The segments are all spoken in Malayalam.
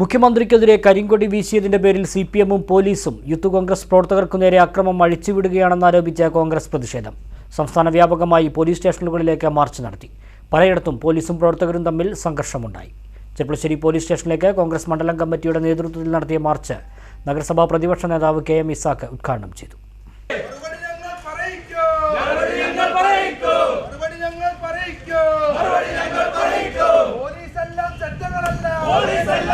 മുഖ്യമന്ത്രിക്കെതിരെ കരിങ്കൊടി വീശിയതിന്റെ പേരിൽ സി പി എമ്മും പോലീസും യൂത്ത് കോൺഗ്രസ് പ്രവർത്തകർക്കു നേരെ അക്രമം അഴിച്ചുവിടുകയാണെന്നാരോപിച്ച കോൺഗ്രസ് പ്രതിഷേധം. സംസ്ഥാന വ്യാപകമായി പോലീസ് സ്റ്റേഷനുകളിലേക്ക് മാർച്ച് നടത്തി. പലയിടത്തും പോലീസും പ്രവർത്തകരും തമ്മിൽ സംഘർഷമുണ്ടായി. ചെപ്പളശ്ശേരി പോലീസ് സ്റ്റേഷനിലേക്ക് കോൺഗ്രസ് മണ്ഡലം കമ്മിറ്റിയുടെ നേതൃത്വത്തിൽ നടത്തിയ മാർച്ച് നഗരസഭാ പ്രതിപക്ഷ നേതാവ് കെ എം ഇസാഖ് ഉദ്ഘാടനം ചെയ്തു.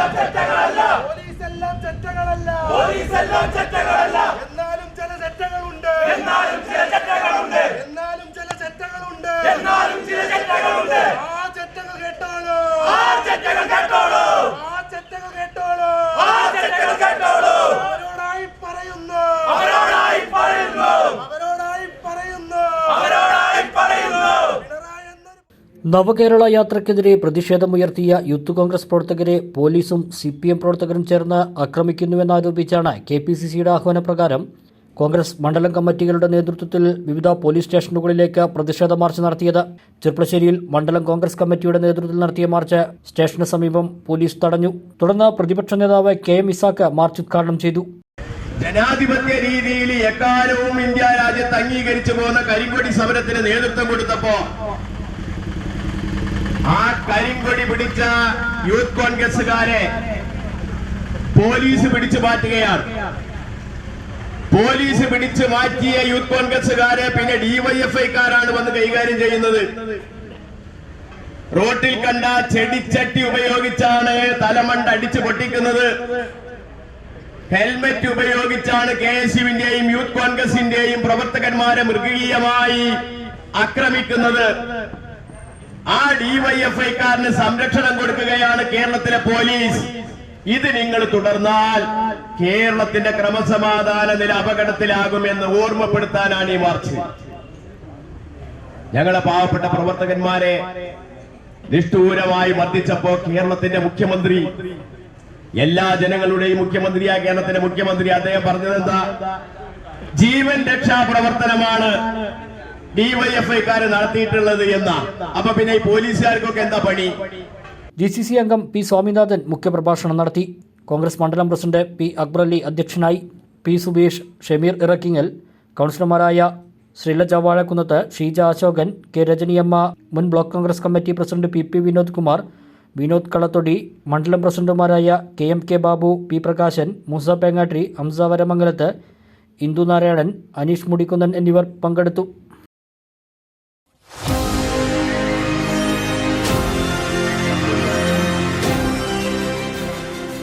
പോലീസെല്ലാം പോലീസ് പോലീസെല്ലാം ചട്ടങ്ങളല്ല നവകേരള യാത്രയ്ക്കെതിരെ പ്രതിഷേധമുയർത്തിയ യൂത്ത് കോൺഗ്രസ് പ്രവർത്തകരെ പോലീസും സി പി എം പ്രവർത്തകരും ചേർന്ന് ആക്രമിക്കുന്നുവെന്നാരോപിച്ചാണ് കെ പി സി സിയുടെ ആഹ്വാനപ്രകാരം കോൺഗ്രസ് മണ്ഡലം കമ്മിറ്റികളുടെ നേതൃത്വത്തിൽ വിവിധ പോലീസ് സ്റ്റേഷനുകളിലേക്ക് പ്രതിഷേധ മാർച്ച് നടത്തിയത്. ചെർപ്പശ്ശേരിയിൽ മണ്ഡലം കോൺഗ്രസ് കമ്മിറ്റിയുടെ നേതൃത്വത്തിൽ നടത്തിയ മാർച്ച് സ്റ്റേഷന് സമീപം പോലീസ് തടഞ്ഞു. തുടർന്ന് പ്രതിപക്ഷ നേതാവ് കെ എം ഇസാക്ക് മാർച്ച് ഉദ്ഘാടനം ചെയ്തു. ജനാധിപത്യ രീതിയിൽ എക്കാലവും ഇന്ത്യ രാജ്യത്ത് അംഗീകരിച്ചു പോകുന്ന കരിങ്കൊടി സമരത്തിന് നേതൃത്വം കൊടുത്തപ്പോ കരിങ്കൊടി പിടിച്ച യൂത്ത് കോൺഗ്രസുകാരെ പോലീസ് പിടിച്ചു മാറ്റുകയാണ്. പോലീസ് പിടിച്ചു മാറ്റിയ യൂത്ത് കോൺഗ്രസുകാരെ പിന്നെ ഡിവൈഎഫ്ഐക്കാരാണ് വന്ന് കൈകാര്യം ചെയ്യുന്നത്. റോട്ടിൽ കണ്ട ചെടിച്ചട്ടി ഉപയോഗിച്ചാണ് തലമണ്ട് അടിച്ചു പൊട്ടിക്കുന്നത്. ഹെൽമറ്റ് ഉപയോഗിച്ചാണ് കെ എസ് യുവിന്റെയും യൂത്ത് കോൺഗ്രസിന്റെയും പ്രവർത്തകന്മാരെ മൃഗീയമായി ആക്രമിക്കുന്നത്. ആ ഡിവൈഎഫ്ഐക്കാരന് സംരക്ഷണം കൊടുക്കുകയാണ് കേരളത്തിലെ പോലീസ്. ഇത് നിങ്ങൾ തുടർന്നാൽ കേരളത്തിന്റെ ക്രമസമാധാന നില അപകടത്തിലാകുമെന്ന് ഓർമ്മപ്പെടുത്താനാണ് ഈ മാർച്ച്. ഞങ്ങളെ പാവപ്പെട്ട പ്രവർത്തകന്മാരെ നിഷ്ഠൂരമായി മർദ്ദിച്ചപ്പോ കേരളത്തിന്റെ മുഖ്യമന്ത്രി എല്ലാ ജനങ്ങളുടെയും മുഖ്യമന്ത്രിയാ കേരളത്തിന്റെ മുഖ്യമന്ത്രി അദ്ദേഹം പറഞ്ഞത് എന്താ ജീവൻ രക്ഷാ പ്രവർത്തനമാണ്. ഡിവൈഎഫ്ഐക്കാര് നടത്തിയിട്ടുള്ളത് എന്ന? അപ്പൊ പിന്നെ ഈ പോലീസുകാർക്കൊക്കെ എന്താ പണി? ജി സി സി അംഗം പി സ്വാമിനാഥൻ മുഖ്യപ്രഭാഷണം നടത്തി. കോൺഗ്രസ് മണ്ഡലം പ്രസിഡന്റ് പി അക്ബർ അലി അധ്യക്ഷനായി. പി സുബീഷ് ഷമീർ ഇറക്കിങ്ങൽ. കൗൺസിലർമാരായ ശ്രീലജ വാഴക്കുന്നത്ത് ഷീജ അശോകൻ കെ രജനിയമ്മ മുൻ block Congress committee president P P Vinod Kumar Vinod Kalathodi മണ്ഡലം പ്രസിഡന്റുമാരായ K M K Babu P Prakashan Moosa Pengattiri Hamza Varamangalath Indu Narayanan Aneesh Mudikkunnan എന്നിവർ പങ്കെടുത്തു.